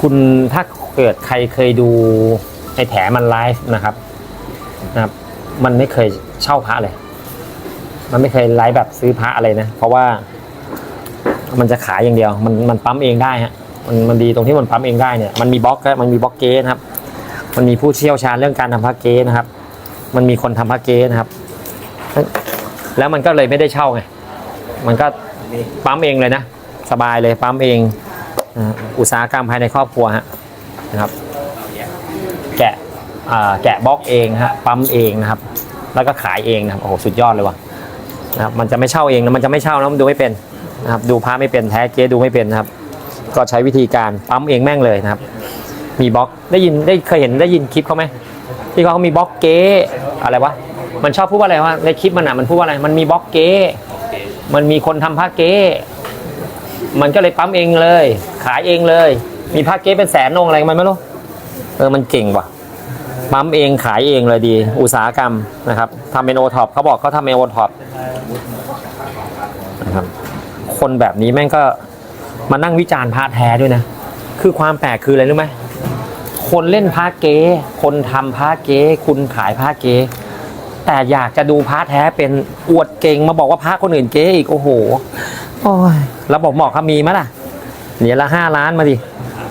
คุณถ้าเกิดใครเคยดูไอ้แถมันไลฟ์นะครับนะครับ มันไม่เคยเช่าพระเลย มันไม่เคยไลฟ์แบบซื้อพระอะไรนะ เพราะว่ามันจะขายอย่างเดียว มันมันปั๊มเองได้ฮะมันมันดีตรงที่มันปั๊มเองได้เนี่ยมันมีบล็อกมันมีบล็อกเกสนะครับ มันมีผู้เชี่ยวชาญเรื่องการทำพระเกสนะครับ มันมีคนทำพระเกสนะครับ แล้วมันก็เลยไม่ได้เช่าไงมันก็ปั๊มเองเลยนะ สบายเลยปั๊มเอง อุตสาหกรรมภายในครอบครัวฮะนะครับ แกะแกะบล็อกเองฮะปั๊มเองนะครับ แล้วก็ขายเองนะครับโอ้โหสุดยอดเลยว่ะนะครับมันจะไม่เช่าเองนะมันจะไม่เช่านะมันดูไม่เป็นนะครับดูพระไม่เป็นแท้เก๊ดูไม่เป็นนะครับ ก็ใช้วิธีการปั๊มเองแม่งเลยนะครับ มีบล็อกได้ยินได้เคยเห็นได้ยินคลิปเขาไหมที่เขามีบล็อกเก๊อะไรวะมันชอบพูดว่าอะไรวะในคลิปมันอะมันพูดว่าอะไรมันมีบล็อกเก๊มันมีคนทำผ้าเก๊ มันก็เลยปั๊มเองเลย ขายเองเลย มีผ้าเก๊เป็นแสนองอะไรมันไม่รู้เออมันเก่งว่ะปั๊มเองขายเองเลยดี อุตสาหกรรมนะครับทำเป็นโอท็อปเขาบอกเขาทำเป็นโอท็อปนะครับคนแบบนี้แม่งก็มานั่งวิจารณ์พระแท้ด้วยนะ คือความแปลกคืออะไรรู้ไหมคนเล่นพระเก๊คนทำพระเก๊คุณขายพระเก๊ แต่อยากจะดูพระแท้เป็นอวดเก่งมาบอกว่าพระคนอื่นเก๊อีกโอ้โห โอ้ยแล้วบอกหมอกเขามีมั้ยล่ะเหรียญละห้าล้านมาดิ